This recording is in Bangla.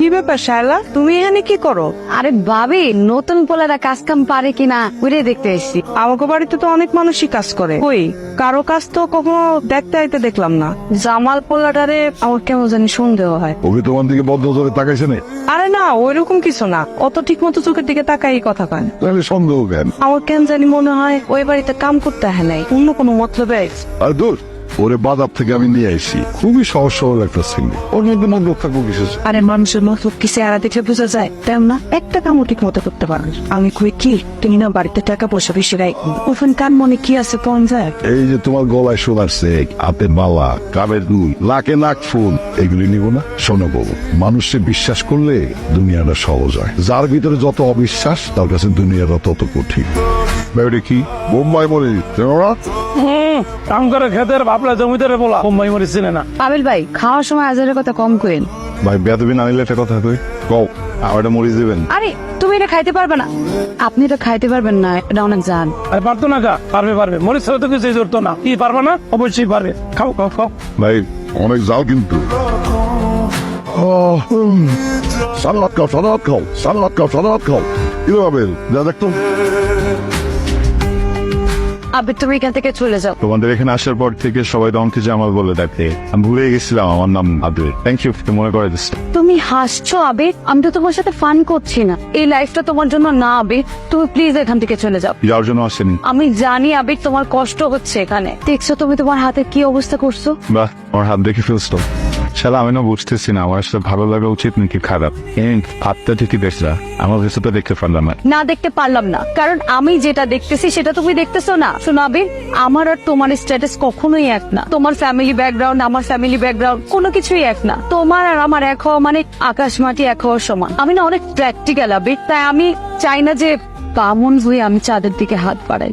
কি ব্যাপার শায়লা? তুমি এখানে কি করো? আরে ভাবি নতুন পোলারা কাজ কাম পারে কিনা ওইটাই দেখতে এসছি। আমাকে বাড়িতে তো অনেক মানুষই কাজ করে। কই? কারও কাজ তো কখনো দেখতে আইতে দেখলাম না। জামাল পোলাটারে আমার কেমন জানি সন্দেহ হয়। ওকে তোমার দিকে বদ্ধ ধরে তাকাইছে না আরে না ওইরকম কিছু না। অত ঠিক মতো চোখের দিকে তাকাই কথা কয় না। তাহলে সন্দেহ কেন? আমার কেন জানি মনে হয় ওই বাড়িতে কাম করতে হয় নাই। অন্য কোনো মতলবে আইছে। আর দূর। ওরে বাজার থেকে আমি নিয়ে আসি খুবই সহজ সরল একটা ছেলে ওর মধ্যে মন্দ থাকব কিছু আরে মানুষের মতো কি চেহারা দেখে বোঝা যায়? তেমন না? একটা কামও ঠিক মতো করতে পারবে। আমি কই কি? তুমি না বাড়িতে টাকা পয়সা বেশি রাই। ওখান কার মনে কি আছে যায়? এই যে তোমার গলায় সোনার সেক হাতে মালা কানের দুল নাকে নাক ফুল এগুলি নিব না? শোনো বলু মানুষে বিশ্বাস করলে দুনিয়াটা সহজ হয়। যার ভিতরে যত অবিশ্বাস তার কাছে দুনিয়াটা তত কঠিন। কি? বোম্বাই বলে হুম, কাম করে খেতের ভাবলা জমিদারে বলা বোম্বাই মরি চিনে না। পাবেল ভাই খাওয়ার সময় আজারের কথা কম কইন। ভাই বেদবিন আনিলে একটা কথা কই কও আমার মরিচ দিবেন। আরে তুমি এটা খাইতে পারবে না। আপনি এটা খাইতে পারবেন না এটা অনেক জান। আরে পারতো না কা পারবে পারবে। মরিচ ছাড়া তো কিছু জড়তো না। কি পারবে না? অবশ্যই পারবে। খাও খাও খাও। ভাই অনেক যাও কিন্তু। সালাদ খাও সালাদ খাও সালাদ খাও সালাদ খাও। কীভাবে যা দেখতো। আবে তুমি এখান থেকে চলে যাও। তোমাদের এখানে আসার পর থেকে সবাই তোমাকে জামাল বলে ডাকে আমি ভুলে গেছিলাম আমার নাম আবির থ্যাংক ইউ মনে করে দিচ্ছি তুমি হাসছো আবে? আমি তো তোমার সাথে ফান করছি না। এই লাইফটা তোমার জন্য না আবে। তুমি প্লিজ এখান থেকে চলে যাও। যাওয়ার জন্য আসেনি। আমি জানি আবির তোমার কষ্ট হচ্ছে এখানে। দেখছ তুমি তোমার হাতে কি অবস্থা করছ? বাহ আমার হাত দেখে ফেলছ। শালা, আমি না বুঝতেছি না, আমার আসলে ভালো লাগা উচিত নাকি খারাপ? হাতটা ঠিকই দেখলা আমার কাছে তো দেখতে পারলাম না। না দেখতে পারলাম না, কারণ আমি যেটা দেখতেছি সেটা তুমি দেখতেছো না। শোনাবে আমার আর তোমার স্ট্যাটাস কখনোই এক না। তোমার ফ্যামিলি ব্যাকগ্রাউন্ড আমার ফ্যামিলি ব্যাকগ্রাউন্ড কোনো কিছুই এক না। তোমার আর আমার এক হওয়া মানে আকাশ মাটি এক হওয়ার সমান। আমি না অনেক প্র্যাকটিক্যাল আবে তাই আমি চাই না যে বামন হয়ে আমি চাঁদের দিকে হাত বাড়াই।